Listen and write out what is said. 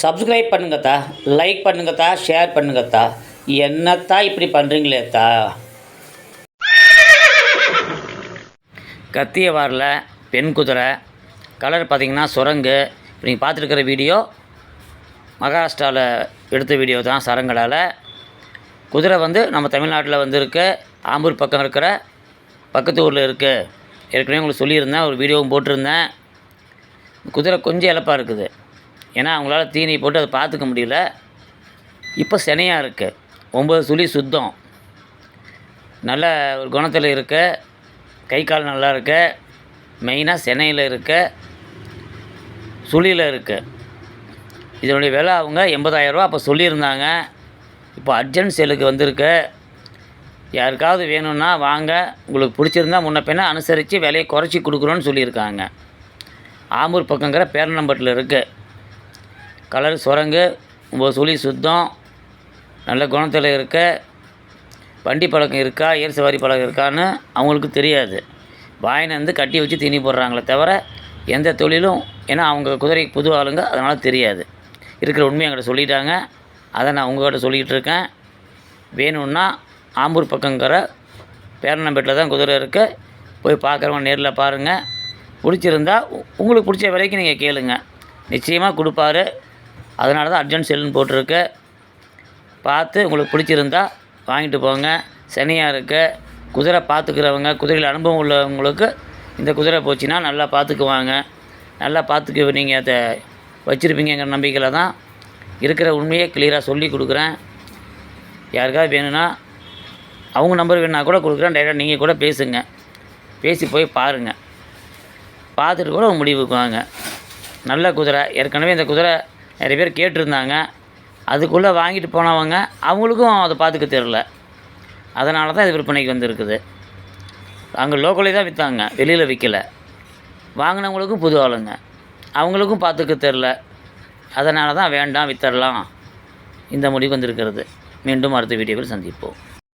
Subscribe பண்ணுங்கத்தா like பண்ணுங்கத்தா share பண்ணுங்கத்தா என்னத்தா இப்படி பண்ணுறீங்களேத்தா கத்தியவாரில் பெண் குதிரை கலர் பார்த்திங்கன்னா சுரங்கு. இப்போ நீங்கள் பார்த்துருக்கிற வீடியோ மகாராஷ்டிராவில் எடுத்த வீடியோ தான் சரங்கடால் குதிரை வந்து நம்ம தமிழ்நாட்டில் வந்து இருக்க ஆம்பூர் பக்கம் இருக்கிற பக்கத்து ஊரில் இருக்குது ஏற்கனவே உங்களுக்கு சொல்லியிருந்தேன் ஒரு வீடியோவும் போட்டிருந்தேன். குதிரை கொஞ்சம் இழப்பாக இருக்குது. ஏன்னா அவங்களால தீனி போட்டு அதை பார்த்துக்க முடியல. இப்போ சினையாக இருக்குது ஒம்பது சுழி சுத்தம். நல்ல ஒரு குணத்தில் இருக்க. கை கால் நல்லா இருக்க. மெயினாக சென்னையில் இருக்க. சுழியில் இருக்க. இதனுடைய விலை அவங்க எண்பதாயிரரூவா அப்போ சொல்லியிருந்தாங்க. இப்போ அர்ஜென்ட் சேலுக்கு வந்திருக்கு. யாருக்காவது வேணும்னா வாங்க. உங்களுக்கு பிடிச்சிருந்தா முன்ன பின்ன அனுசரித்து விலையை குறைச்சி கொடுக்குறோன்னு சொல்லியிருக்காங்க. ஆம்பூர் பக்கங்கிற பேரனம்பட்டில் இருக்குது கலர் சுரங்கு ஒம்பது சுழி சுத்தம் நல்ல குணத்தில் இருக்க வண்டி பழக்கம் இருக்கா ஏர் சவாரி பழக்கம் இருக்கான்னு அவங்களுக்கு தெரியாது. வாயினை வந்து கட்டி வச்சு தீனி போடுறாங்களே தவிர எந்த தொழிலும் ஏன்னா அவங்க குதிரைக்கு புது ஆளுங்க அதனால் தெரியாது. இருக்கிற உண்மையை என்கிட்ட சொல்லிட்டாங்க. அதை நான் உங்கள்கிட்ட சொல்லிக்கிட்டு இருக்கேன். வேணும்னா ஆம்பூர் பக்கங்கிற பேரணம்பேட்டில் தான் குதிரை இருக்குது போய் பார்க்குறவங்க நேரில் பாருங்கள் பிடிச்சிருந்தா உங்களுக்கு பிடிச்ச விலைக்கு நீங்கள் கேளுங்க. நிச்சயமாக கொடுப்பாரு. அதனால தான் அர்ஜென்ட் செல்லுன்னு போட்டிருக்கு. பார்த்து உங்களுக்கு பிடிச்சிருந்தா வாங்கிட்டு போங்க. சனியாக இருக்குது குதிரை பார்த்துக்கிறவங்க குதிரையில் அனுபவம் உள்ளவங்களுக்கு இந்த குதிரை போச்சுன்னா நல்லா பார்த்துக்குவாங்க. நல்லா பார்த்துக்க நீங்கள் அதை வச்சுருப்பீங்கிற நம்பிக்கையில் தான் இருக்கிற உண்மையை கிளியராக சொல்லி கொடுக்குறேன். யாருக்காவது வேணும்னா அவங்க நம்பர் வேணுன்னா கூட கொடுக்குறேன். டைரெக்டாக நீங்கள் கூட பேசுங்க. பேசி போய் பாருங்கள் பார்த்துட்டு கூட முடிவுக்கு வாங்க. நல்ல குதிரை. ஏற்கனவே இந்த குதிரை நிறைய பேர் கேட்டிருந்தாங்க. அதுக்குள்ளே வாங்கிட்டு போனவங்க அவங்களுக்கும் அதை பார்த்துக்க தெரில அதனால தான் இது விற்பனைக்கு வந்திருக்குது. அங்கே லோக்கலே தான் விற்றாங்க வெளியில் விற்கல வாங்கினவங்களுக்கும் புது ஆளுங்க. அவங்களுக்கும் பார்த்துக்க தெரில அதனால தான் வேண்டாம் வித்தரலாம். இந்த முடிவு வந்திருக்கிறது. மீண்டும் அடுத்த வீடியோவில் சந்திப்போம்.